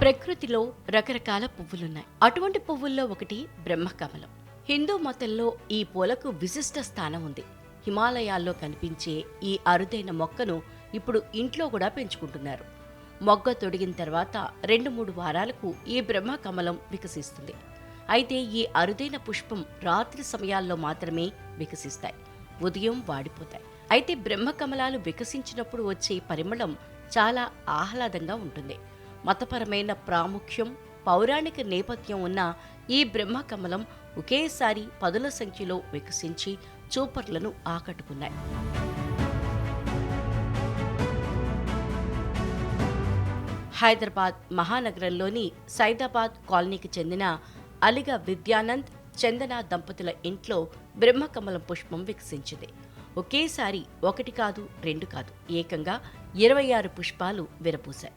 ప్రకృతిలో రకరకాల పువ్వులున్నాయి. అటువంటి పువ్వుల్లో ఒకటి బ్రహ్మకమలం. హిందూ మతంలో ఈ పూలకు విశిష్ట స్థానం ఉంది. హిమాలయాల్లో కనిపించే ఈ అరుదైన మొక్కను ఇప్పుడు ఇంట్లో కూడా పెంచుకుంటున్నారు. మొగ్గ తొడిగిన తర్వాత రెండు మూడు వారాలకు ఈ బ్రహ్మకమలం వికసిస్తుంది. అయితే ఈ అరుదైన పుష్పం రాత్రి సమయాల్లో మాత్రమే వికసిస్తాయి. ఉదయం వాడిపోతాయి. అయితే బ్రహ్మకమలాలు వికసించినప్పుడు వచ్చే పరిమళం చాలా ఆహ్లాదంగా ఉంటుంది. మతపరమైన ప్రాముఖ్యం పౌరాణిక నేపథ్యం ఉన్న ఈ బ్రహ్మకమలం ఒకేసారి పదుల సంఖ్యలో వికసించి చూపర్లను ఆకట్టుకున్నాయి. హైదరాబాద్ మహానగరంలోని సైదాబాద్ కాలనీకి చెందిన అలిగ విద్యానంద్ చందన దంపతుల ఇంట్లో బ్రహ్మకమలం పుష్పం వికసించింది. ఒకేసారి ఒకటి కాదు రెండు కాదు ఏకంగా ఇరవై ఆరు పుష్పాలు విరపూశాయి.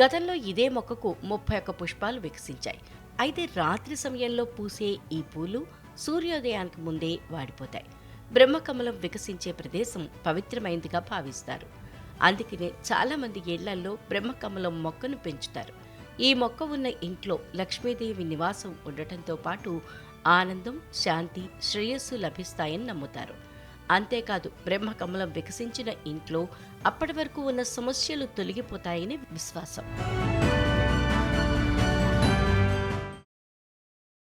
గతంలో ఇదే మొక్కకు ముప్పై ఒక్క పుష్పాలు వికసించాయి. అయితే రాత్రి సమయంలో పూసే ఈ పూలు సూర్యోదయానికి ముందే వాడిపోతాయి. బ్రహ్మకమలం వికసించే ప్రదేశం పవిత్రమైందిగా భావిస్తారు. అందుకనే చాలామంది ఇళ్ళల్లో బ్రహ్మకమలం మొక్కను పెంచుతారు. ఈ మొక్క ఉన్న ఇంట్లో లక్ష్మీదేవి నివాసం ఉండటంతో పాటు ఆనందం శాంతి శ్రేయస్సు లభిస్తాయని నమ్ముతారు. అంతేకాదు బ్రహ్మకమలం వికసించిన ఇంట్లో అప్పటి వరకు ఉన్న సమస్యలు తొలగిపోతాయని విశ్వాసం.